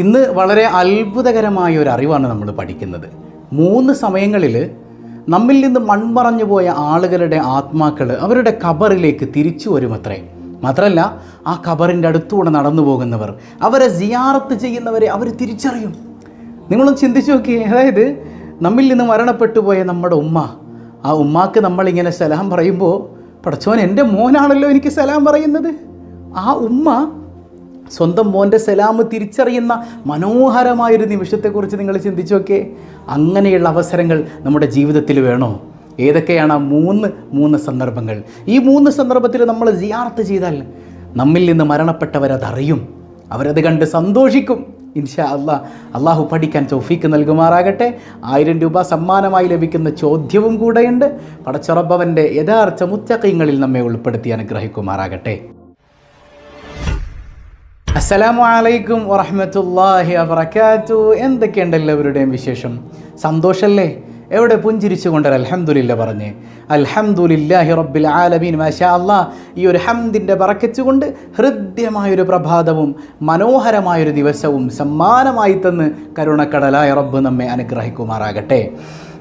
ഇന്ന് വളരെ അത്ഭുതകരമായ ഒരു അറിവാണ് നമ്മൾ പഠിക്കുന്നത്. മൂന്ന് സമയങ്ങളിൽ നമ്മിൽ നിന്ന് മൺമറഞ്ഞു പോയ ആളുകളുടെ ആത്മാക്കൾ അവരുടെ കബറിലേക്ക് തിരിച്ചു വരുമത്രേ. മാത്രമല്ല ആ ഖബറിന്റെ അടുത്തുകൂടെ നടന്നു പോകുന്നവർ അവരെ സിയാറത്ത് ചെയ്യുന്നവരെ അവർ തിരിച്ചറിയും. നിങ്ങളൊന്ന് ചിന്തിച്ചു നോക്കിയേ അതായത് നമ്മിൽ നിന്ന് മരണപ്പെട്ടു പോയ നമ്മുടെ ഉമ്മ ആ ഉമ്മാക്ക് നമ്മളിങ്ങനെ സലാം പറയുമ്പോൾ പടച്ചോൻ എന്റെ മോനാണല്ലോ എനിക്ക് സലാം പറയുന്നത്. ആ ഉമ്മ സ്വന്തം മോന്റെ സലാമ് തിരിച്ചറിയുന്ന മനോഹരമായൊരു നിമിഷത്തെക്കുറിച്ച് നിങ്ങൾ ചിന്തിച്ചു നോക്കേ അങ്ങനെയുള്ള അവസരങ്ങൾ നമ്മുടെ ജീവിതത്തിൽ വേണോ? ഏതൊക്കെയാണ് ആ മൂന്ന് മൂന്ന് സന്ദർഭങ്ങൾ? ഈ മൂന്ന് സന്ദർഭത്തിൽ നമ്മൾ ജിയാർത്ത് ചെയ്താൽ നമ്മിൽ നിന്ന് മരണപ്പെട്ടവരതറിയും അവരത് കണ്ട് സന്തോഷിക്കും. ഇൻഷാ അള്ളാ അള്ളാഹു പഠിക്കാൻ ചൗഫീക്ക് നൽകുമാറാകട്ടെ. ആയിരം രൂപ സമ്മാനമായി ലഭിക്കുന്ന ചോദ്യവും കൂടെയുണ്ട്. പടച്ചുറപ്പവന്റെ യഥാർത്ഥ മുത്തക്കയങ്ങളിൽ നമ്മെ ഉൾപ്പെടുത്തി അനുഗ്രഹിക്കുമാറാകട്ടെ. അസ്സലാമു അലൈക്കും വറഹമത്തല്ലാഹി അബ്രക്കാത്തു എന്തൊക്കെയുണ്ട് എല്ലാവരുടെയും വിശേഷം? സന്തോഷല്ലേ? എവിടെ പുഞ്ചിരിച്ചുകൊണ്ട് കൊണ്ട് അൽഹംദുലില്ല പറഞ്ഞ്. അൽഹംദുലില്ലാഹി റബ്ബിൽ ആലമീൻ. മാഷാ അള്ളാ ഈ ഒരു ഹംദിന്റെ പറക്കച്ചുകൊണ്ട് ഹൃദ്യമായൊരു പ്രഭാതവും മനോഹരമായൊരു ദിവസവും സമ്മാനമായി തന്ന് കരുണക്കടലായ റബ്ബ് നമ്മെ അനുഗ്രഹിക്കുമാറാകട്ടെ.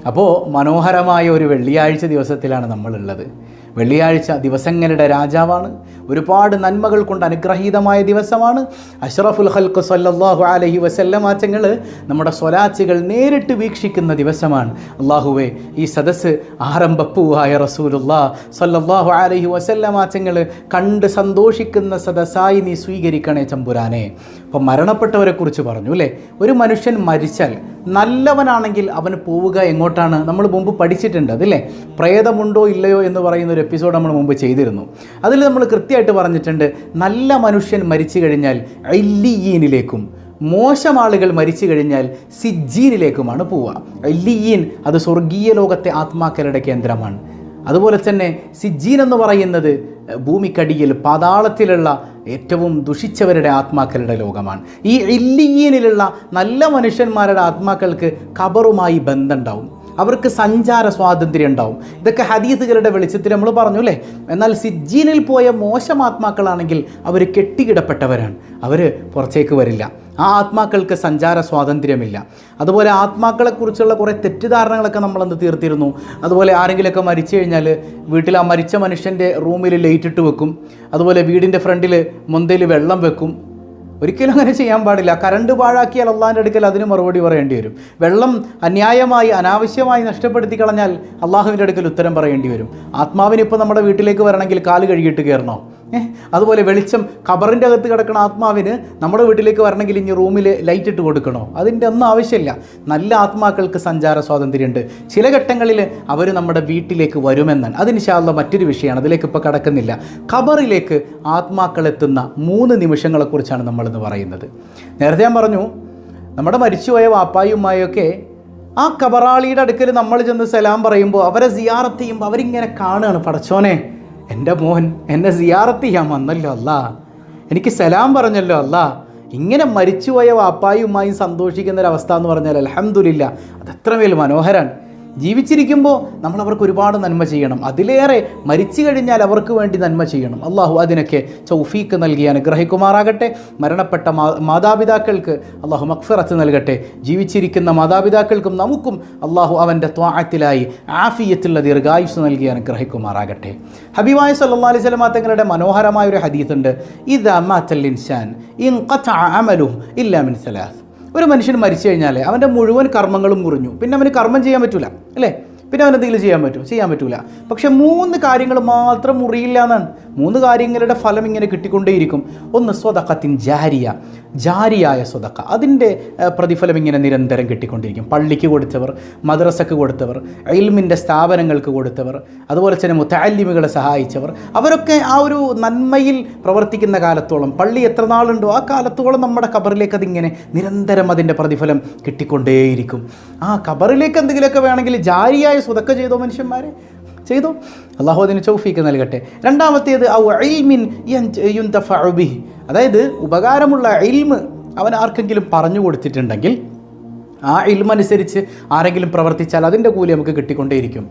അപ്പോൾ മനോഹരമായ ഒരു വെള്ളിയാഴ്ച ദിവസത്തിലാണ് നമ്മളുള്ളത്. വെള്ളിയാഴ്ച ദിവസങ്ങളുടെ രാജാവാണ്. ഒരുപാട് നന്മകൾ കൊണ്ട് അനുഗ്രഹീതമായ ദിവസമാണ്. അഷ്റഫുൽ ഹൽക്ക് സല്ലാഹു അലഹി വസല്ലമാറ്റങ്ങൾ നമ്മുടെ സ്വലാച്ചുകൾ നേരിട്ട് വീക്ഷിക്കുന്ന ദിവസമാണ്. അള്ളാഹുവെ ഈ സദസ്സ് ആരംഭപ്പൂവായ റസൂലുള്ള സല്ലാഹു അലഹി വസല്ലമാറ്റങ്ങൾ കണ്ട് സന്തോഷിക്കുന്ന സദസ്സായി നീ സ്വീകരിക്കണേ ചമ്പുരാനെ. അപ്പം മരണപ്പെട്ടവരെ കുറിച്ച് പറഞ്ഞു അല്ലേ? ഒരു മനുഷ്യൻ മരിച്ചാൽ നല്ലവനാണെങ്കിൽ അവന് പോവുക എങ്ങോട്ടാണ്? നമ്മൾ മുമ്പ് പഠിച്ചിട്ടുണ്ട് അതില്ലേ? പ്രേതമുണ്ടോ ഇല്ലയോ എന്ന് പറയുന്ന ഒരു എപ്പിസോഡ് നമ്മൾ മുമ്പ് ചെയ്തിരുന്നു. അതിൽ നമ്മൾ കൃത്യമായിട്ട് പറഞ്ഞിട്ടുണ്ട് നല്ല മനുഷ്യൻ മരിച്ചു കഴിഞ്ഞാൽ ഐല്ലിയീനിലേക്കും മോശം ആളുകൾ മരിച്ചു കഴിഞ്ഞാൽ സിജ്ജീനിലേക്കുമാണ് പോവുക. ഐല്ലിയീൻ അത് സ്വർഗീയ ലോകത്തെ ആത്മാക്കളുടെ കേന്ദ്രമാണ്. അതുപോലെ തന്നെ സിജ്ജീൻ എന്ന് പറയുന്നത് ഭൂമിക്കടിയിൽ പാതാളത്തിലുള്ള ഏറ്റവും ദുഷിച്ചവരുടെ ആത്മാക്കളുടെ ലോകമാണ്. ഈ ഇല്ലിയീനിലുള്ള നല്ല മനുഷ്യന്മാരുടെ ആത്മാക്കൾക്ക് ഖബറുമായി ബന്ധമുണ്ടാവും. അവർക്ക് സഞ്ചാര സ്വാതന്ത്ര്യം ഉണ്ടാവും. ഇതൊക്കെ ഹദീസുകളുടെ വെളിച്ചത്തിൽ നമ്മൾ പറഞ്ഞു അല്ലേ? എന്നാൽ സിജ്ജീനിൽ പോയ മോശം ആത്മാക്കളാണെങ്കിൽ അവർ കെട്ടിയിടപ്പെട്ടവരാണ് അവർ പുറത്തേക്ക് വരില്ല. ആ ആത്മാക്കൾക്ക് സഞ്ചാര സ്വാതന്ത്ര്യമില്ല. അതുപോലെ ആത്മാക്കളെക്കുറിച്ചുള്ള കുറേ തെറ്റിദ്ധാരണകളൊക്കെ നമ്മളന്ന് തീർത്തിരുന്നു. അതുപോലെ ആരെങ്കിലുമൊക്കെ മരിച്ചു കഴിഞ്ഞാൽ വീട്ടിൽ ആ മരിച്ച മനുഷ്യന്റെ റൂമിൽ ലൈറ്റ് ഇട്ട് വെക്കും. അതുപോലെ വീടിന്റെ ഫ്രണ്ടിൽ മുന്തയിൽ വെള്ളം വെക്കും. ഒരിക്കലും അങ്ങനെ ചെയ്യാൻ പാടില്ല. കറണ്ട് പാഴാക്കിയാൽ അള്ളാഹിന്റെ അടുക്കൽ അതിന് മറുപടി പറയേണ്ടി വരും. വെള്ളം അന്യായമായി അനാവശ്യമായി നഷ്ടപ്പെടുത്തി കളഞ്ഞാൽ അള്ളാഹുവിന്റെ അടുക്കൽ ഉത്തരം പറയേണ്ടി വരും. ആത്മാവിന് ഇപ്പോൾ നമ്മുടെ വീട്ടിലേക്ക് വരണമെങ്കിൽ കാൽ കഴുകിയിട്ട് കയറണോ? അതുപോലെ വെളിച്ചം ഖബറിന്റെ അകത്ത് കിടക്കുന്ന ആത്മാവിന് നമ്മുടെ വീട്ടിലേക്ക് വരണമെങ്കിൽ ഇനി റൂമിൽ ലൈറ്റ് ഇട്ട് കൊടുക്കണോ? അതിന്റെ ഒന്നും ആവശ്യമില്ല. നല്ല ആത്മാക്കൾക്ക് സഞ്ചാര സ്വാതന്ത്ര്യമുണ്ട്. ചില ഘട്ടങ്ങളിൽ അവർ നമ്മുടെ വീട്ടിലേക്ക് വരുമെന്നാണ്. അതിന് ശാല മറ്റൊരു വിഷയമാണ്. അതിലേക്ക് ഇപ്പോൾ കടക്കുന്നില്ല. ഖബറിലേക്ക് ആത്മാക്കൾ എത്തുന്ന മൂന്ന് നിമിഷങ്ങളെക്കുറിച്ചാണ് നമ്മളിന്ന് പറയുന്നത്. നേരത്തെ ഞാൻ പറഞ്ഞു നമ്മുടെ മരിച്ചുപോയ വാപ്പായുമായൊക്കെ ആ കബറാളിയുടെ അടുക്കൽ നമ്മൾ ചെന്ന് സലാം പറയുമ്പോൾ അവരെ സിയാറത്ത് ചെയ്യുമ്പോൾ അവരിങ്ങനെ കാണുകയാണ്. പടച്ചോനെ എന്റെ മോൻ എന്നെ സിയാറത്ത് ചെയ്യാൻ വന്നല്ലോ അല്ല. എനിക്ക് സലാം പറഞ്ഞല്ലോ അല്ല. ഇങ്ങനെ മരിച്ചുപോയ വാപ്പായുമായും സന്തോഷിക്കുന്ന ഒരു അവസ്ഥ എന്ന് പറഞ്ഞാൽ അലഹമുല്ല അത് എത്രമേൽ മനോഹരമാണ് ജീവിച്ചിരിക്കുമ്പോൾ നമ്മൾ അവർക്ക് ഒരുപാട് നന്മ ചെയ്യണം. അതിലേറെ മരിച്ചു കഴിഞ്ഞാൽ അവർക്ക് വേണ്ടി നന്മ ചെയ്യണം. അള്ളാഹു അതിനൊക്കെ ചൗഫീക്ക് നൽകി അനുഗ്രഹിക്കുമാറാകട്ടെ. മരണപ്പെട്ട മാതാപിതാക്കൾക്ക് അള്ളാഹു മക്ഫിറത്ത് നൽകട്ടെ. ജീവിച്ചിരിക്കുന്ന മാതാപിതാക്കൾക്കും നമുക്കും അള്ളാഹു അവന്റെ ത്വാഹത്തിലായി ആഫിയത്തുള്ള ദീർഘായുസ് നൽകി അനുഗ്രഹിക്കുമാറാകട്ടെ. ഹബീബായ സല്ലാ അലൈഹി സ്വലമാ തങ്ങളുടെ മനോഹരമായ ഒരു ഹദീത്തുണ്ട് ഇത് ഇൻസാൻ ഇൻ അമലു ഇല്ലാ മിൻ സലാസ്. ഒരു മനുഷ്യൻ മരിച്ചു കഴിഞ്ഞാൽ അവന്റെ മുഴുവൻ കർമ്മങ്ങളും മുറിഞ്ഞു. പിന്നെ അവന് കർമ്മം ചെയ്യാൻ പറ്റില്ല അല്ലേ? പിന്നെ അവൻ എന്തെങ്കിലും ചെയ്യാൻ പറ്റുമോ? ചെയ്യാൻ പറ്റൂല. പക്ഷെ മൂന്ന് കാര്യങ്ങൾ മാത്രം മുറിയില്ല എന്നാണ്. മൂന്ന് കാര്യങ്ങളുടെ ഫലം ഇങ്ങനെ കിട്ടിക്കൊണ്ടേയിരിക്കും. ഒന്ന് സ്വതക്കത്തിൻ ജാരിയ. ജാരിയായ സ്വതക്ക. അതിന്റെ പ്രതിഫലം ഇങ്ങനെ നിരന്തരം കിട്ടിക്കൊണ്ടിരിക്കും. പള്ളിക്ക് കൊടുത്തവർ മദ്രസക്ക് കൊടുത്തവർ ഇൽമിന്റെ സ്ഥാപനങ്ങൾക്ക് കൊടുത്തവർ അതുപോലെ തന്നെ മുത്താലിമികളെ സഹായിച്ചവർ. അവരൊക്കെ ആ ഒരു നന്മയിൽ പ്രവർത്തിക്കുന്ന കാലത്തോളം പള്ളി എത്ര നാളുണ്ടോ ആ കാലത്തോളം നമ്മുടെ കബറിലേക്ക് അതിങ്ങനെ നിരന്തരം അതിന്റെ പ്രതിഫലം കിട്ടിക്കൊണ്ടേയിരിക്കും. ആ കബറിലേക്ക് എന്തെങ്കിലുമൊക്കെ വേണമെങ്കിൽ ജാരിയായ സ്വതക്ക ചെയ്തോ മനുഷ്യന്മാരെ? ചെയ്തോ? അള്ളാഹു അതിന് ചൗഫീക്ക് നൽകട്ടെ. രണ്ടാമത്തേത് ബിഹി. അതായത് ഉപകാരമുള്ള ഇൽമ് അവൻ ആർക്കെങ്കിലും പറഞ്ഞു കൊടുത്തിട്ടുണ്ടെങ്കിൽ ആ ഇൽമനുസരിച്ച് ആരെങ്കിലും പ്രവർത്തിച്ചാൽ അതിന്റെ കൂലി നമുക്ക് കിട്ടിക്കൊണ്ടേയിരിക്കും.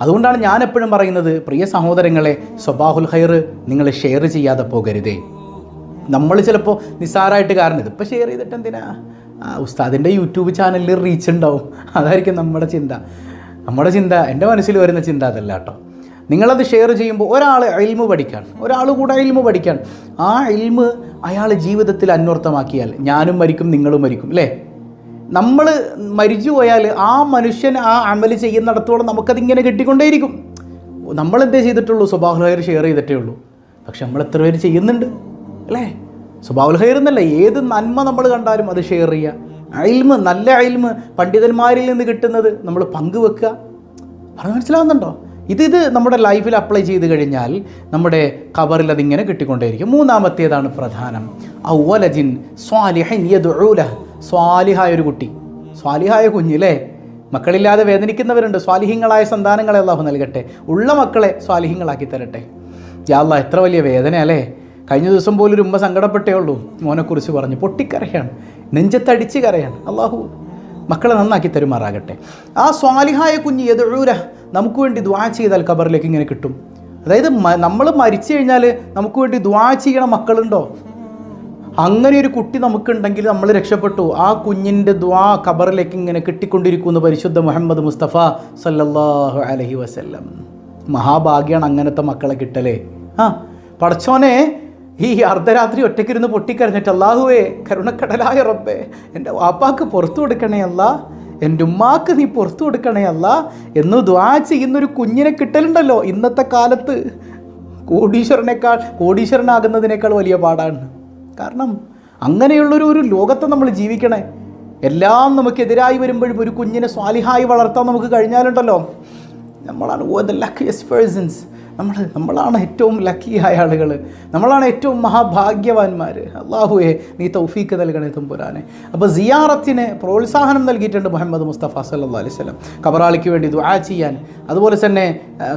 അതുകൊണ്ടാണ് ഞാൻ എപ്പോഴും പറയുന്നത് പ്രിയ സഹോദരങ്ങളെ സ്വബാഹുൽ ഹൈർ നിങ്ങൾ ഷെയർ ചെയ്യാതെ പോകരുതേ. നമ്മൾ ചിലപ്പോൾ നിസ്സാരമായിട്ട് കാരണം ഇതിപ്പോൾ ഷെയർ ചെയ്തിട്ട് എന്തിനാ ഉസ്താദിന്റെ യൂട്യൂബ് ചാനലിൽ റീച്ച് ഉണ്ടാവും. അതായിരിക്കും നമ്മുടെ ചിന്ത. നമ്മുടെ ചിന്ത എന്റെ മനസ്സിൽ വരുന്ന ചിന്ത അതല്ല കേട്ടോ. നിങ്ങളത് ഷെയർ ചെയ്യുമ്പോൾ ഒരാൾ എൽമ് പഠിക്കാൻ ഒരാൾ കൂടെ എൽമ് പഠിക്കാൻ ആ എൽമ് അയാൾ ജീവിതത്തിൽ അന്വർത്ഥമാക്കിയാൽ ഞാനും മരിക്കും നിങ്ങളും മരിക്കും അല്ലേ നമ്മൾ മരിച്ചു പോയാൽ ആ മനുഷ്യൻ ആ അമൽ ചെയ്യുന്നിടത്തോളം നമുക്കതിങ്ങനെ കിട്ടിക്കൊണ്ടേയിരിക്കും. നമ്മൾ എന്തേ ചെയ്തിട്ടുള്ളൂ? സ്വഭാവ ഹയർ ഷെയർ ചെയ്തിട്ടേ ഉള്ളൂ. പക്ഷെ നമ്മൾ എത്ര പേര് ചെയ്യുന്നുണ്ട് അല്ലേ സ്വഭാവ ഹയർ എന്നല്ല ഏത് നന്മ നമ്മൾ കണ്ടാലും അത് ഷെയർ ചെയ്യുക അയിൽമ് നല്ല അയിൽമ് പണ്ഡിതന്മാരിൽ നിന്ന് കിട്ടുന്നത് നമ്മൾ പങ്കുവെക്കുക. പറഞ്ഞ് മനസ്സിലാവുന്നുണ്ടോ? ഇത് ഇത് നമ്മുടെ ലൈഫിൽ അപ്ലൈ ചെയ്ത് കഴിഞ്ഞാൽ നമ്മുടെ കവറിൽ അതിങ്ങനെ കിട്ടിക്കൊണ്ടേയിരിക്കും. മൂന്നാമത്തേതാണ് പ്രധാനം. ഔവലജിൻ സ്വാലിഹൻ യദ്ഉല സ്വാലിഹായ ഒരു കുട്ടി. സ്വാലിഹായ കുഞ്ഞില്ലേ? മക്കളില്ലാതെ വേദനിക്കുന്നവരുണ്ട്. സ്വാലിഹിങ്ങളായ സന്താനങ്ങളെ അള്ളാഹു നൽകട്ടെ. ഉള്ള മക്കളെ സ്വാലിഹിങ്ങളാക്കി തരട്ടെ. യാ അല്ലാ എത്ര വലിയ വേദന അല്ലേ കഴിഞ്ഞ ദിവസം പോലും ഉമ്മ സങ്കടപ്പെട്ടേ ഉള്ളൂ. മോനെക്കുറിച്ച് പറഞ്ഞു. പൊട്ടിക്കരയാണ്. നെഞ്ചത്തടിച്ച് കരയാണ്. അള്ളാഹു മക്കളെ നന്നാക്കി തരുമാറാകട്ടെ. ആ സ്വാലിഹായ കുഞ്ഞ് എതിഴൂര നമുക്ക് വേണ്ടി ദ്വാ ചെയ്താൽ ഖബറിലേക്ക് ഇങ്ങനെ കിട്ടും. അതായത് നമ്മൾ മരിച്ചു കഴിഞ്ഞാൽ നമുക്ക് വേണ്ടി ദ്വാ ചെയ്യണ മക്കളുണ്ടോ? അങ്ങനെ ഒരു കുട്ടി നമുക്കുണ്ടെങ്കിൽ നമ്മൾ രക്ഷപ്പെട്ടു. ആ കുഞ്ഞിന്റെ ദ്വാ ഖബറിലേക്ക് ഇങ്ങനെ കിട്ടിക്കൊണ്ടിരിക്കുന്നു പരിശുദ്ധ മുഹമ്മദ് മുസ്തഫ സല്ലല്ലാഹു അലഹി വസല്ലം. മഹാഭാഗ്യാണ് അങ്ങനത്തെ മക്കളെ കിട്ടലേ. ആ പടച്ചോനെ ഈ അർദ്ധരാത്രി ഒറ്റയ്ക്കിരുന്ന് പൊട്ടിക്കരഞ്ഞിട്ട് അള്ളാഹുവേ കരുണക്കടലായ റബ്ബേ എന്റെ വാപ്പാക്ക് പുറത്തു കൊടുക്കണേ അല്ല എന്റെ ഉമ്മാക്ക് നീ പുറത്തു കൊടുക്കണേ അല്ല എന്ന് ദ്വാ ചെയ്യുന്നൊരു കുഞ്ഞിനെ കിട്ടലുണ്ടല്ലോ ഇന്നത്തെ കാലത്ത്. കോടീശ്വരനേക്കാൾ കോടീശ്വരനാകുന്നതിനേക്കാൾ വലിയ പാടാണ്. കാരണം അങ്ങനെയുള്ളൊരു ഒരു ലോകത്തെ നമ്മൾ ജീവിക്കണേ എല്ലാം നമുക്കെതിരായി വരുമ്പോഴും ഒരു കുഞ്ഞിനെ സ്വാലിഹായി വളർത്താൻ നമുക്ക് കഴിഞ്ഞാലുണ്ടല്ലോ. നമ്മളാണ് ഓ ദ ലക്കിയസ്റ്റ് പേഴ്സൺസ്. നമ്മൾ നമ്മളാണ് ഏറ്റവും ലക്കി ആയ ആളുകൾ നമ്മളാണ് ഏറ്റവും മഹാഭാഗ്യവാന്മാർ അള്ളാഹുവെ നീ തൗഫീക്ക് നൽകണേ തുമ്പുരാനെ. അപ്പോൾ സിയാറത്തിന് പ്രോത്സാഹനം നൽകിയിട്ടുണ്ട് മുഹമ്മദ് മുസ്തഫ സല്ലാ അലൈഹി സ്വലം ഖബറാളിക്ക് വേണ്ടി ദുആ ചെയ്യാൻ. അതുപോലെ തന്നെ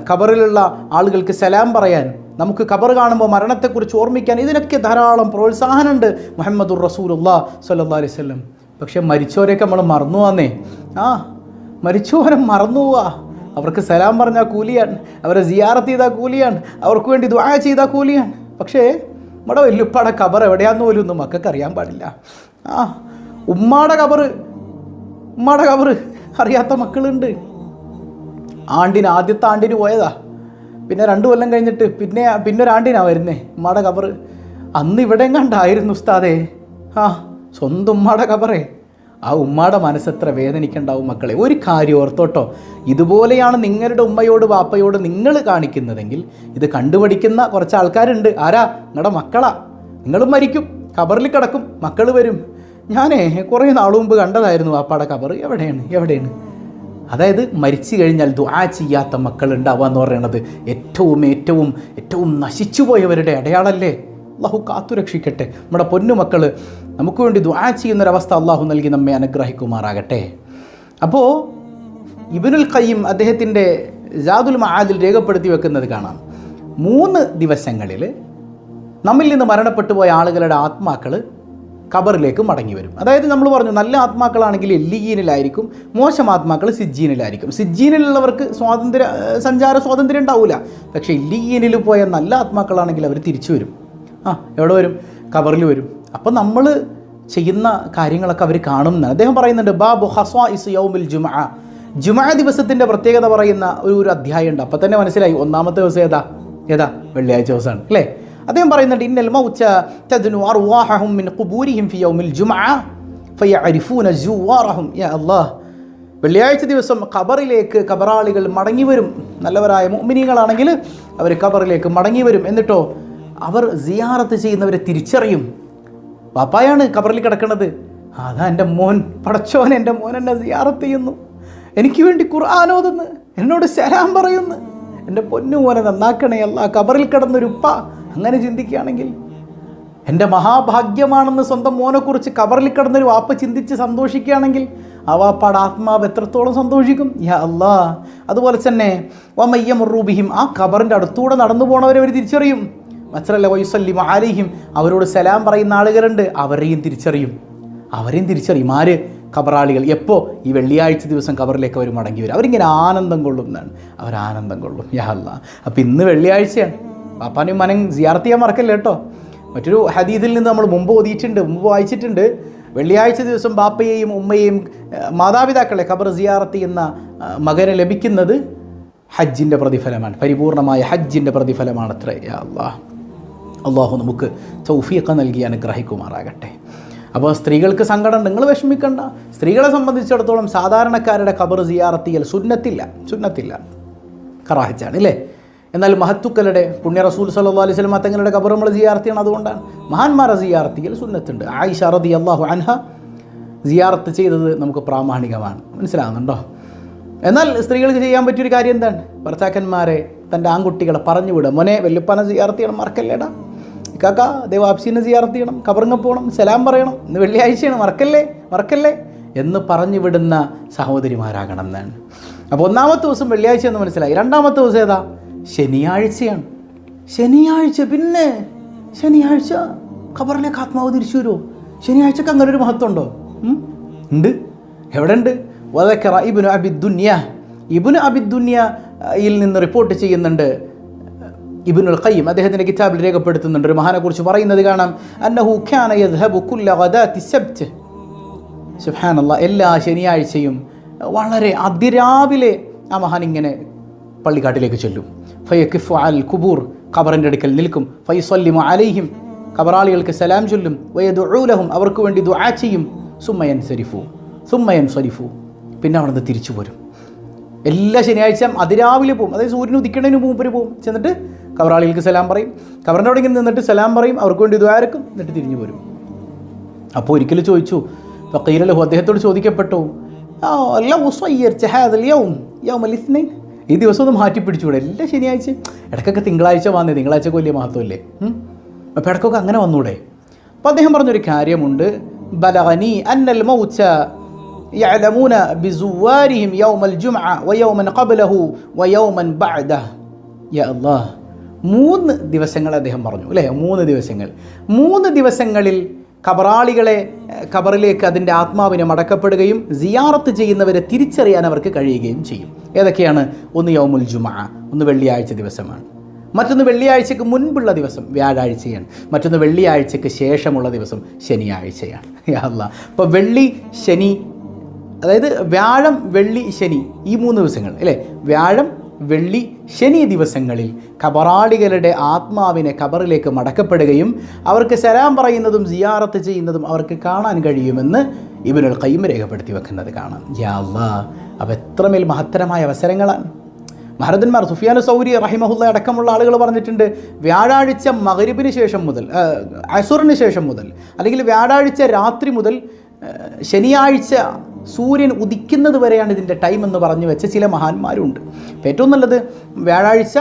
ഖബറിലുള്ള ആളുകൾക്ക് സലാം പറയാൻ. നമുക്ക് ഖബർ കാണുമ്പോൾ മരണത്തെക്കുറിച്ച് ഓർമ്മിക്കാൻ ഇതിനൊക്കെ ധാരാളം പ്രോത്സാഹനമുണ്ട് മുഹമ്മദുർ റസൂലുല്ലാ സല്ലാ അലൈഹി സ്വലം പക്ഷേ മരിച്ചവരെയൊക്കെ നമ്മൾ മറന്നു വന്നേ ആ മരിച്ചവരെ മറന്നു പോവാ. അവർക്ക് സലാം പറഞ്ഞാൽ കൂലിയാണ്. അവരെ സിയാറത്ത് ചെയ്താൽ കൂലിയാണ്. അവർക്ക് വേണ്ടി ദ്വാ ചെയ്താൽ കൂലിയാണ്. പക്ഷേ നമ്മുടെ വല്ലുപ്പാടെ കബർ എവിടെയാന്ന് പോലും ഒന്നും മക്കൾക്ക് അറിയാൻ പാടില്ല. ആ ഉമ്മാടെ കബർ ഉമ്മാടെ കബർ അറിയാത്ത മക്കളുണ്ട്. ആണ്ടിന് ആദ്യത്തെ ആണ്ടിന് പോയതാ. പിന്നെ രണ്ട് കൊല്ലം കഴിഞ്ഞിട്ട് പിന്നെ പിന്നെ ഒരാണ്ടിനാ വരുന്നേ ഉമ്മാടെ കബർ അന്ന് ഇവിടെ എങ്ങാണ്ടായിരുന്നു ഉസ്താദേ. ആ സ്വന്തം ഉമ്മാടെ കബറേ ആ ഉമ്മാടെ മനസ്സെത്ര വേദനിക്കണ്ടാവും മക്കളെ? ഒരു കാര്യം ഓർത്തോട്ടോ. ഇതുപോലെയാണ് നിങ്ങളുടെ ഉമ്മയോട് വാപ്പയോട് നിങ്ങൾ കാണിക്കുന്നതെങ്കിൽ ഇത് കണ്ടുപഠിക്കുന്ന കുറച്ച് ആൾക്കാരുണ്ട്. ആരാ? നിങ്ങളുടെ മക്കളാ. നിങ്ങളും മരിക്കും. കബറിൽ കിടക്കും. മക്കൾ വരും. ഞാനേ കുറേ നാൾ മുമ്പ് കണ്ടതായിരുന്നു വാപ്പയുടെ കബർ എവിടെയാണ്? എവിടെയാണ്? അതായത് മരിച്ചു കഴിഞ്ഞാൽ ദുആ ചെയ്യാത്ത മക്കൾ ഉണ്ടാവുക എന്ന് പറയുന്നത് ഏറ്റവും ഏറ്റവും ഏറ്റവും നശിച്ചുപോയവരുടെ അടയാളല്ലേ? അള്ളാഹു കാത്തുരക്ഷിക്കട്ടെ. നമ്മുടെ പൊന്നുമക്കൾ നമുക്ക് വേണ്ടി ദുആ ചെയ്യുന്നൊരവസ്ഥ അള്ളാഹു നൽകി നമ്മെ അനുഗ്രഹിക്കുമാറാകട്ടെ. അപ്പോൾ ഇബിനുൽ ഖയ്യം അദ്ദേഹത്തിന്റെ ജാദുൽ മഹാദിൽ രേഖപ്പെടുത്തി വെക്കുന്നത് കാണാം. മൂന്ന് ദിവസങ്ങളിൽ നമ്മിൽ നിന്ന് മരണപ്പെട്ടു പോയ ആളുകളുടെ ആത്മാക്കൾ ഖബറിലേക്ക് മടങ്ങി വരും. അതായത് നമ്മൾ പറഞ്ഞു നല്ല ആത്മാക്കളാണെങ്കിൽ എല്ലിയീനിലായിരിക്കും മോശം ആത്മാക്കൾ സിജ്ജീനിലായിരിക്കും. സിജ്ജീനിലുള്ളവർക്ക് സ്വാതന്ത്ര്യ സഞ്ചാര സ്വാതന്ത്ര്യം ഉണ്ടാവില്ല പക്ഷേ എല്ലിയീനിൽ പോയ നല്ല ആത്മാക്കളാണെങ്കിൽ അവർ തിരിച്ചു വരും. ആ എവിടെ വരും? ഖബറിൽ വരും. അപ്പോൾ നമ്മൾ ചെയ്യുന്ന കാര്യങ്ങളൊക്കെ അവർ കാണുന്ന അദ്ദേഹം പറയുന്നുണ്ട് ബാബു ഹസ്വാ ഇസ് യൗമിൽ ജുമ. ജുമ ദിവസത്തിന്റെ പ്രത്യേകത പറയുന്ന ഒരു ഒരു അധ്യായം ഉണ്ട്. അപ്പോൾ തന്നെ മനസ്സിലായി ഒന്നാമത്തെ ദിവസം ഏതാ? ഏതാ? വെള്ളിയാഴ്ച ദിവസമാണ് അല്ലേ? അദ്ദേഹം പറയുന്നുണ്ട് ഇന്നൽ മൗച്ച തദ്നു മിൻ ഖുബൂരിഹിം ഫി യൗമിൽ ഫയഅരിഫൂന യാ അല്ലാഹ് വെള്ളിയാഴ്ച ദിവസം ഖബറിലേക്ക് ഖബറാളികൾ മടങ്ങി വരും. നല്ലവരായ മുഅ്മിനീങ്ങളാണെങ്കിൽ അവർ ഖബറിലേക്ക് മടങ്ങി വരും. എന്നിട്ടോ അവർ സിയാറത്ത് ചെയ്യുന്നവരെ തിരിച്ചറിയും. പാപ്പായാണ് കബറിൽ കിടക്കുന്നത് അതാ എന്റെ മോൻ. പടച്ചോൻ എന്റെ മോൻ എന്നെ സിയാറത്ത് ചെയ്യുന്നു. എനിക്ക് വേണ്ടി ഖുർആൻ എന്നോട് സലാം പറയുന്നു. എന്റെ പൊന്നു മോനെ നന്നാക്കണേ. അല്ല കബറിൽ കിടന്നൊരു ഉപ്പ. അങ്ങനെ ചിന്തിക്കുകയാണെങ്കിൽ എന്റെ മഹാഭാഗ്യമാണെന്ന് സ്വന്തം മോനെക്കുറിച്ച് കബറിൽ കിടന്നൊരു വാപ്പ ചിന്തിച്ച് സന്തോഷിക്കുകയാണെങ്കിൽ ആ വാപ്പാട് ആത്മാവ് എത്രത്തോളം സന്തോഷിക്കും? യാ അല്ലാ. അതുപോലെ തന്നെ വമയ്യ മുറൂബിഹിം ആ കബറിന്റെ അടുത്തൂടെ നടന്നു പോണവരെ അവർ തിരിച്ചറിയും. മച്ചറല്ല വയുസല്ലിം ആലിഹിം അവരോട് സലാം പറയുന്ന ആളുകളുണ്ട്. അവരെയും തിരിച്ചറിയും. അവരെയും തിരിച്ചറിയും. ആര് കബറാളികൾ എപ്പോൾ ഈ വെള്ളിയാഴ്ച ദിവസം കബറിലേക്ക് അവർ മടങ്ങി വരും. അവരിങ്ങനെ ആനന്ദം കൊള്ളും എന്നാണ് അവർ ആനന്ദം കൊള്ളും. യാഹല്ല അപ്പം ഇന്ന് വെള്ളിയാഴ്ചയാണ്. പാപ്പാനും മനം സിയാർത്ത് ചെയ്യാൻ മറക്കല്ലേ കേട്ടോ? മറ്റൊരു ഹദീദിൽ നിന്ന് നമ്മൾ മുമ്പ് ഓതിയിട്ടുണ്ട് മുമ്പ് വായിച്ചിട്ടുണ്ട്. വെള്ളിയാഴ്ച ദിവസം ബാപ്പയെയും ഉമ്മയെയും മാതാപിതാക്കളെ ഖബർ സിയാറത്ത് ചെയ്യുന്ന മകന് ലഭിക്കുന്നത് ഹജ്ജിന്റെ പ്രതിഫലമാണ്. പരിപൂർണമായ ഹജ്ജിന്റെ പ്രതിഫലമാണ് അത്ര അള്ളാഹ് അള്ളാഹു നമുക്ക് തൗഫീഖ നൽകി അനുഗ്രഹിക്കുമാറാകട്ടെ. അപ്പോൾ സ്ത്രീകൾക്ക് സങ്കടം നിങ്ങൾ വിഷമിക്കണ്ട. സ്ത്രീകളെ സംബന്ധിച്ചിടത്തോളം സാധാരണക്കാരുടെ ഖബർ സിയാറത്തിയൽ സുന്നത്തില്ല. സുന്നത്തില്ല. കറാഹിച്ചാണ് ഇല്ലേ? എന്നാൽ മഹത്തുക്കളുടെ പുണ്യ റസൂൽ സല്ലാ അലൈഹി വസല്ലം തങ്ങളുടെ ഖബർ നമ്മൾ സിയാർത്തിയാണ് അതുകൊണ്ടാണ് മഹാന്മാരെ സിയാർത്തിയൽ സുന്നത്തുണ്ട്. ആയിഷ റതി അള്ളാഹു അൻഹ സിയാർത്ത് ചെയ്തത് നമുക്ക് പ്രാമാണികമാണ്. മനസ്സിലാകുന്നുണ്ടോ എന്നാൽ സ്ത്രീകൾക്ക് ചെയ്യാൻ പറ്റിയൊരു കാര്യം എന്താണ്? ഭർത്താക്കന്മാരെ തന്റെ ആൺകുട്ടികളെ പറഞ്ഞു വിടുക. മോനെ വെല്ലുപ്പാനെ സിയാർത്തിയാണ് മറക്കല്ലേടാ? കാക്ക ദേവാപ്സീനെ സിയാറത്ത് ചെയ്യണം കബറിങ്ങ പോകണം സലാം പറയണം ഇന്ന് വെള്ളിയാഴ്ചയാണ് മറക്കല്ലേ മറക്കല്ലേ എന്ന് പറഞ്ഞു വിടുന്ന സഹോദരിമാരാകണം എന്നാണ്. അപ്പോൾ ഒന്നാമത്തെ ദിവസം വെള്ളിയാഴ്ച എന്ന് മനസ്സിലായി. രണ്ടാമത്തെ ദിവസം ഏതാ? ശനിയാഴ്ചയാണ്. ശനിയാഴ്ച പിന്നെ ശനിയാഴ്ച ഖബറിലേക്ക് ആത്മാവ് തിരിച്ചു വരുമോ ശനിയാഴ്ചക്ക് അങ്ങനെ ഒരു മഹത്വം ഉണ്ടോ. എവിടെ ഉണ്ട് വതക്കറ ഇബിനു അബിദ്ദുന്യ ഇബിനു അബിദ്ദുന്യയിൽ നിന്ന് റിപ്പോർട്ട് ചെയ്യുന്നുണ്ട്. ഇബിനുൽ ഖയ്യിം അദ്ദേഹത്തിന്റെ കിതാബിൽ രേഖപ്പെടുത്തുന്നുണ്ട്. ഒരു മഹാനെക്കുറിച്ച് പറയുന്നത് കാണാം. അന്നഹു യദ്ഹബു കുല്ല ഗദാതി എല്ലാ ശനിയാഴ്ചയും വളരെ അതിരാവിലെ ആ മഹാൻ ഇങ്ങനെ പള്ളിക്കാട്ടിലേക്ക് ചെല്ലും. ഫയക്കിഫു അൽ കുബൂർ ഖബറിന്റെ അടുക്കൽ നിൽക്കും. ഫൈസല്ലിമു അലൈഹിം ഖബറാളികൾക്ക് സലാം ചൊല്ലും. വയദുലഹും അവർക്ക് വേണ്ടി ദുആ ചെയ്യും. സുമ്മയൻ സരിഫു സുമ്മയൻ സരിഫു പിന്നെ അവിടെ നിന്ന് തിരിച്ചു പോരും. എല്ലാ ശനിയാഴ്ച അതിരാവിലെ പോകും അതായത് സൂര്യൻ ഉദിക്കണതിന് മുമ്പ് പോകും ചെന്നിട്ട് കബറാളികൾക്ക് സലാം പറയും കബറിൻ്റെ അവിടെ ഇങ്ങനെ നിന്നിട്ട് സലാം പറയും അവർക്ക് വേണ്ടി ദ്വാരക്കും എന്നിട്ട് തിരിഞ്ഞു പോരും അപ്പോൾ ഒരിക്കലും ചോദിച്ചു ഫക്കീരലഹു അദ്ദേഹത്തോട് ചോദിക്കപ്പെട്ടു "ആ, അല്ല ഉസ്വയ്യർച്ച ഹാദൽ യൗം യൗമൽ ഇസ്നൈൻ." ഈ ദിവസം ഒന്ന് മാറ്റി പിടിച്ചുകൂടെ എല്ലാ ശനിയാഴ്ച ഇടയ്ക്കൊക്കെ തിങ്കളാഴ്ച വന്നേ തിങ്കളാഴ്ചക്ക് വലിയ മഹത്വമല്ലേ ഉം? അപ്പോൾ ഇടയ്ക്കൊക്കെ അങ്ങനെ വന്നൂടെ അപ്പോൾ അദ്ദേഹം പറഞ്ഞൊരു കാര്യമുണ്ട് ബലഗനി അന്നൽ മൗച്ച يعلمون بزوارهم يوم الجمعة ويوما قبله ويوما بعده يا الله മൂന്ന് ദിവസങ്ങൾ അദ്ദേഹം പറഞ്ഞു അല്ലേ? മൂന്ന് ദിവസങ്ങൾ. മൂന്ന് ദിവസങ്ങളിൽ കബറാളികളെ കബറിലേക്ക് അതിന്റെ ആത്മാവിനെ മടക്കപ്പെടുകയും സിയാറത്ത് ചെയ്യുന്നവരെ തിരിച്ചറിയാൻ അവർക്ക് കഴിയുകയും ചെയ്യും. ഏതൊക്കെയാണ്? ഒന്ന് യൗമുൽ ജുമാ ഒന്ന് വെള്ളിയാഴ്ച ദിവസമാണ്. മറ്റൊന്ന് വെള്ളിയാഴ്ചക്ക് മുൻപുള്ള ദിവസം വ്യാഴാഴ്ചയാണ്. മറ്റൊന്ന് വെള്ളിയാഴ്ചക്ക് ശേഷമുള്ള ദിവസം ശനിയാഴ്ചയാണ്. അല്ലാ. അപ്പോൾ വെള്ളി ശനി അതായത് വ്യാഴം വെള്ളി ശനി ഈ മൂന്ന് ദിവസങ്ങൾ അല്ലേ? വ്യാഴം വെള്ളി ശനി ദിവസങ്ങളിൽ ഖബറാളികളുടെ ആത്മാവിനെ ഖബറിലേക്ക് മടക്കപ്പെടുകയും അവർക്ക് സലാം പറയുന്നതും സിയാറത്ത് ചെയ്യുന്നതും അവർക്ക് കാണാൻ കഴിയുമെന്ന് ഇബിനുൽ കൈമ രേഖപ്പെടുത്തി വെക്കുന്നത് കാണാം. യാ അല്ലാ അവ എത്രമേൽ മഹത്തരമായ അവസരങ്ങളാണ്. മഹരദന്മാർ സുഫിയാനു സൗരി റഹിമഹുല്ല അടക്കമുള്ള ആളുകൾ പറഞ്ഞിട്ടുണ്ട് വ്യാഴാഴ്ച മകരിബിന് ശേഷം മുതൽ അസുറിന് ശേഷം മുതൽ അല്ലെങ്കിൽ വ്യാഴാഴ്ച രാത്രി മുതൽ ശനിയാഴ്ച സൂര്യൻ ഉദിക്കുന്നത് വരെയാണ് ഇതിന്റെ ടൈം എന്ന് പറഞ്ഞു വെച്ച ചില മഹാന്മാരുണ്ട്. ഏറ്റവും നല്ലത് വ്യാഴാഴ്ച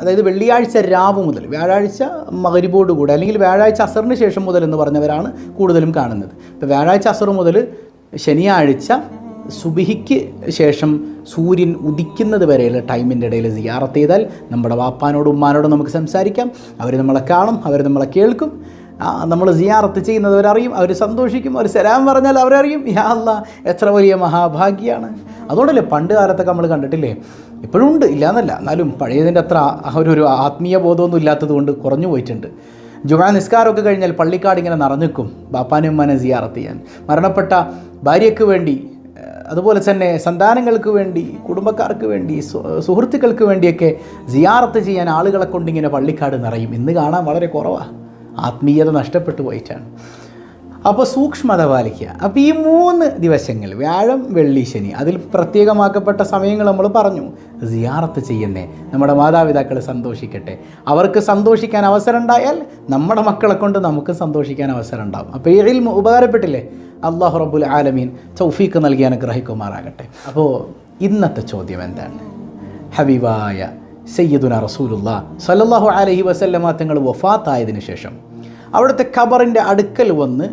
അതായത് വെള്ളിയാഴ്ച രാവ് മുതൽ വ്യാഴാഴ്ച മകരിബോട് കൂടെ അല്ലെങ്കിൽ വ്യാഴാഴ്ച അസറിന് ശേഷം മുതൽ എന്ന് പറഞ്ഞവരാണ് കൂടുതലും കാണുന്നത്. ഇപ്പോൾ വ്യാഴാഴ്ച അസർ മുതൽ ശനിയാഴ്ച സുബിഹിക്ക് ശേഷം സൂര്യൻ ഉദിക്കുന്നത് വരെയുള്ള ടൈമിന്റെ ഇടയിൽ സിയാറത്ത് ചെയ്താൽ നമ്മുടെ വാപ്പാനോടും ഉമ്മാനോടും നമുക്ക് സംസാരിക്കാം. അവർ നമ്മളെ കാണും അവർ നമ്മളെ കേൾക്കും. നമ്മൾ സിയാറത്ത് ചെയ്യുന്നത് അവരറിയും അവർ സന്തോഷിക്കും അവർ സലാം പറഞ്ഞാൽ അവരറിയും യാ അല്ല എത്ര വലിയ മഹാഭാഗ്യമാണ് അതുകൊണ്ടല്ലേ പണ്ട് കാലത്തൊക്കെ നമ്മൾ കണ്ടിട്ടില്ലേ? ഇപ്പോഴും ഉണ്ട് ഇല്ലയെന്നല്ല എന്നാലും പഴയതിന്റെ അത്ര ഒരു ആത്മീയ ബോധമൊന്നും ഇല്ലാത്തത് കൊണ്ട് കുറഞ്ഞു പോയിട്ടുണ്ട്. ജുമാ നിസ്കാരമൊക്കെ കഴിഞ്ഞാൽ പള്ളിക്കാട് ഇങ്ങനെ നിറഞ്ഞിക്കും ബാപ്പാനും ഉമ്മാനെ സിയാറത്ത് ചെയ്യാൻ. മരണപ്പെട്ട ഭാര്യയ്ക്ക് വേണ്ടി അതുപോലെ തന്നെ സന്താനങ്ങൾക്ക് വേണ്ടി കുടുംബക്കാർക്ക് വേണ്ടി സുഹൃത്തുക്കൾക്ക് വേണ്ടിയൊക്കെ സിയാറത്ത് ചെയ്യാൻ ആളുകളെ കൊണ്ടിങ്ങനെ പള്ളിക്കാട് നിറയും. ഇന്ന് കാണാൻ വളരെ കുറവാണ് ആത്മീയത നഷ്ടപ്പെട്ടു പോയിട്ടാണ്. അപ്പോൾ സൂക്ഷ്മത പാലിക്കുക. അപ്പോൾ ഈ മൂന്ന് ദിവസങ്ങൾ വ്യാഴം വെള്ളി ശനി അതിൽ പ്രത്യേകമാക്കപ്പെട്ട സമയങ്ങൾ നമ്മൾ പറഞ്ഞു. സിയാറത്ത് ചെയ്യുന്നേ നമ്മുടെ മാതാപിതാക്കൾ സന്തോഷിക്കട്ടെ. അവർക്ക് സന്തോഷിക്കാൻ അവസരം ഉണ്ടായാൽ നമ്മുടെ മക്കളെ കൊണ്ട് നമുക്ക് സന്തോഷിക്കാൻ അവസരം ഉണ്ടാവും. അപ്പോൾ ഈ ഉപകാരപ്പെട്ടില്ലേ? അള്ളാഹു റബ്ബുൽ ആലമീൻ ചൗഫീക്ക് നൽകി അനുഗ്രഹിക്കുമാറാകട്ടെ. അപ്പോൾ ഇന്നത്തെ ചോദ്യം എന്താണ്? ഹബീബായ സയ്യിദുന റസൂലുള്ള സല്ലാഹു അലഹി വസല്ലമ തങ്ങൾ വഫാത്തായതിനു ശേഷം അവിടുത്തെ ഖബറിന്റെ അടുക്കൽ വന്ന്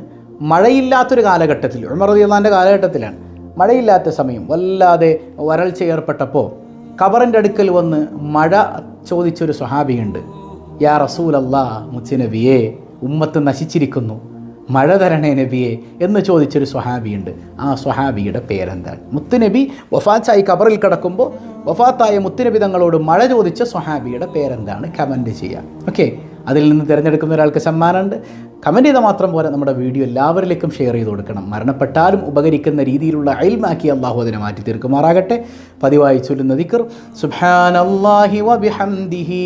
മഴയില്ലാത്തൊരു കാലഘട്ടത്തിൽ ഉമർ റളിയല്ലാഹുവിന്റെ കാലഘട്ടത്തിലാണ് മഴയില്ലാത്ത സമയം വല്ലാതെ വരൾച്ച ഏർപ്പെട്ടപ്പോൾ ഖബറിന്റെ അടുക്കൽ വന്ന് മഴ ചോദിച്ചൊരു സ്വഹാബിയുണ്ട് യാ റസൂൽ അല്ലാ മുത്തുനബിയെ ഉമ്മത്ത് നശിച്ചിരിക്കുന്നു. മഴ തരണേ നബിയെ എന്ന് ചോദിച്ചൊരു സ്വഹാബിയുണ്ട്. ആ സ്വഹാബിയുടെ പേരെന്താണ്? മുത്തുനബി വഫാത്തായി കബറിൽ കിടക്കുമ്പോൾ വഫാത്തായ മുത്തുനബി തങ്ങളോട് മഴ ചോദിച്ച സ്വഹാബിയുടെ പേരെന്താണ്? കമന്റ് ചെയ്യുക ഓക്കെ? അതിൽ നിന്ന് തിരഞ്ഞെടുക്കുന്ന ഒരാൾക്ക് സമ്മാനമുണ്ട്. കമന്റ് ചെയ്താൽ മാത്രം പോലെ നമ്മുടെ വീഡിയോ എല്ലാവരിലേക്കും ഷെയർ ചെയ്ത് കൊടുക്കണം. മരണപ്പെട്ടാലും ഉപകരിക്കുന്ന രീതിയിലുള്ള അയൽമാക്കി അള്ളാഹു അതിനെ മാറ്റി തീർക്കുമാറാകട്ടെ. പതിവായി ചൊല്ലുന്ന ദിക്കർ സുബ്ഹാനല്ലാഹി വബിഹംദിഹി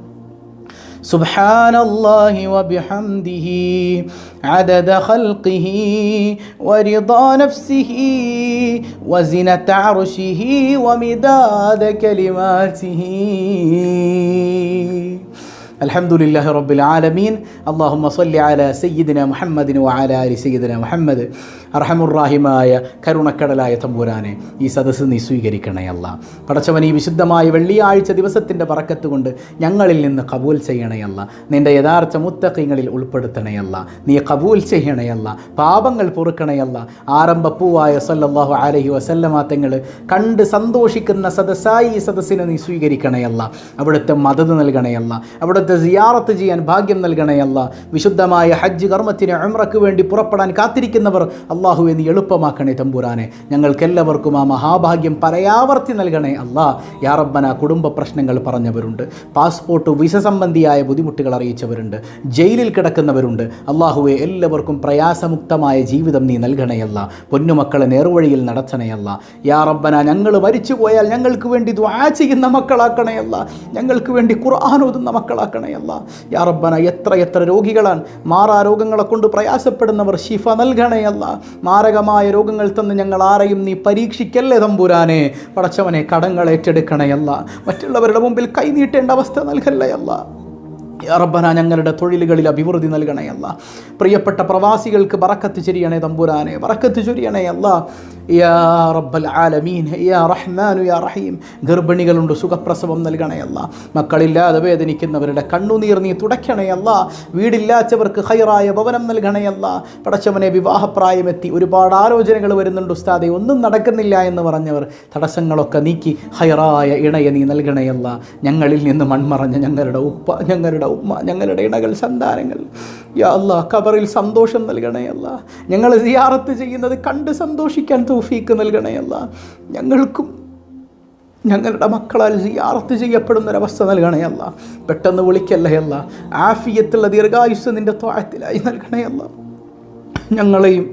سبحان الله وبحمده عدد خلقه ورضا نفسه وزنة عرشه ومداد كلماته. الحمد لله رب العالمين. اللهم صل على سيدنا محمد وعلى آل سيدنا محمد. അർഹമുറാഹിമായ കരുണക്കടലായ തമ്പുരാനെ ഈ സദസ്സ് നീ സ്വീകരിക്കണേ അല്ല. പടച്ചവൻ ഈ വിശുദ്ധമായ വെള്ളിയാഴ്ച ദിവസത്തിന്റെ പറക്കത്ത് കൊണ്ട് ഞങ്ങളിൽ നിന്ന് കബൂൽ ചെയ്യണയല്ല നിന്റെ യഥാർത്ഥ മുത്തക്കങ്ങളിൽ ഉൾപ്പെടുത്തണയല്ല നീ കബൂൽ ചെയ്യണയല്ല പാപങ്ങൾ പൊറുക്കണയല്ല ആരംഭപ്പൂവായ സല്ലാഹു അലഹി വസല്ലമാത്തങ്ങൾ കണ്ട് സന്തോഷിക്കുന്ന സദസ്സായി ഈ സദസ്സിനെ നീ സ്വീകരിക്കണയല്ല അവിടുത്തെ മദത് നൽകണയല്ല അവിടുത്തെ സിയാറത്ത് ചെയ്യാൻ ഭാഗ്യം നൽകണയല്ല വിശുദ്ധമായ ഹജ്ജ് കർമ്മത്തിന് അമ്രക്ക് വേണ്ടി പുറപ്പെടാൻ കാത്തിരിക്കുന്നവർ അള്ളാഹുവെ എന്ന് എളുപ്പമാക്കണേ തമ്പുരാനെ. ഞങ്ങൾക്കെല്ലാവർക്കും ആ മഹാഭാഗ്യം പരയാവർത്തി നൽകണേ അല്ലാ യാറബ്ബന കുടുംബ പ്രശ്നങ്ങൾ പറഞ്ഞവരുണ്ട്. പാസ്പോർട്ട് വിസ സംബന്ധിയായ ബുദ്ധിമുട്ടുകൾ അറിയിച്ചവരുണ്ട്. ജയിലിൽ കിടക്കുന്നവരുണ്ട്. അള്ളാഹുവെ എല്ലാവർക്കും പ്രയാസമുക്തമായ ജീവിതം നീ നൽകണയല്ല പൊന്നുമക്കളെ നേർവഴിയിൽ നടത്തണയല്ല യാറബ്ബന ഞങ്ങൾ മരിച്ചു പോയാൽ ഞങ്ങൾക്ക് വേണ്ടി ദ്വാ ചെയ്യുന്ന മക്കളാക്കണയല്ല ഞങ്ങൾക്ക് വേണ്ടി ഖുർആൻ ഓതുന്ന മക്കളാക്കണയല്ല യാറബ്ബന എത്ര എത്ര രോഗികളാണ് മാറാ രോഗങ്ങളെ കൊണ്ട് പ്രയാസപ്പെടുന്നവർ ഷിഫ നൽകണയല്ല മാരകമായ രോഗങ്ങൾ തന്ന് ഞങ്ങൾ ആരെയും നീ പരീക്ഷിക്കല്ലേ തമ്പുരാനെ? പടച്ചവനെ കടങ്ങൾ ഏറ്റെടുക്കണയല്ല. മറ്റുള്ളവരുടെ മുമ്പിൽ കൈനീട്ടേണ്ട അവസ്ഥ നൽകല്ലയല്ല. റബ്ബന ഞങ്ങളുടെ തൊഴിലുകളിൽ അഭിവൃദ്ധി നൽകണയല്ല പ്രിയപ്പെട്ട പ്രവാസികൾക്ക് വറക്കത്ത് ചൊരിയണേ തമ്പുരാനെ വറക്കത്ത് ചൊരിയണേ അല്ല. യാ റബ്ബൽ ആലമീൻ യാ റഹ്മാനു യാ റഹീം. ഗർഭിണികളുണ്ട് സുഖപ്രസവം നൽകണയല്ല മക്കളില്ലാതെ വേദനിക്കുന്നവരുടെ കണ്ണുനീർ നീ തുടയ്ക്കണയല്ല വീടില്ലാത്തവർക്ക് ഹൈറായ ഭവനം നൽകണയല്ല പടച്ചവനെ വിവാഹപ്രായമെത്തി ഒരുപാട് ആലോചനകൾ വരുന്നുണ്ട് ഉസ്താദെ ഒന്നും നടക്കുന്നില്ല എന്ന് പറഞ്ഞവർ തടസ്സങ്ങളൊക്കെ നീക്കി ഹൈറായ ഇണയെ നീ നൽകണയല്ല ഞങ്ങളിൽ നിന്ന് മൺമറഞ്ഞ ഞങ്ങളുടെ ഉപ്പ ഞങ്ങളുടെ ഉമ്മ ഞങ്ങളുടെ ഇടകൾ സന്താനങ്ങൾ. യാ അല്ലാ ഖബറിൽ സന്തോഷം നൽകണയല്ല ഞങ്ങൾ സിയാറത്ത് ചെയ്യുന്നത് കണ്ട് സന്തോഷിക്കാൻ തൗഫീക്ക് നൽകണയല്ല ഞങ്ങൾക്കും ഞങ്ങളുടെ മക്കളാൽ സിയാറത്ത് ചെയ്യപ്പെടുന്നൊരവസ്ഥ നൽകണയല്ല പെട്ടെന്ന് വിളിക്കല്ലയല്ല ആഫിയത്തുള്ള ദീർഘായുസ് നിന്റെ ത്വാഴത്തിലായി നൽകണയല്ല ഞങ്ങളെയും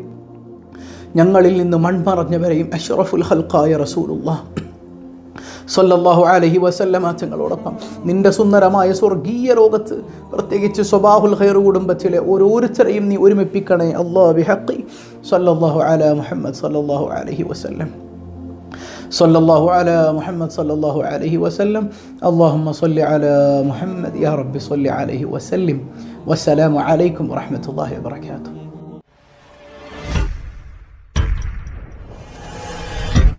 ഞങ്ങളിൽ നിന്ന് മൺമറഞ്ഞവരെയും അഷറഫുൽ ഹൽക്കായ റസൂലുള്ള സല്ലല്ലാഹു അലഹി വസല്ലമ തങ്ങളോടൊപ്പം നിന്റെ സുന്ദരമായ സ്വർഗീയ ലോകത്ത് പ്രത്യേകിച്ച് സ്വബാഹുൽ ഖൈർ കുടുംബത്തിലെ ഓരോരുത്തരെയും നീ ഒരുമിപ്പിക്കണേ അള്ളാഹ് ബിഹക്കി സല്ലല്ലാഹു അല മുഹമ്മദ് സല്ലല്ലാഹു അലഹി വസല്ലം صلى الله على محمد صلى الله عليه وسلم اللهم صل على محمد يا رب صل عليه وسلم والسلام عليكم ورحمة الله وبركاته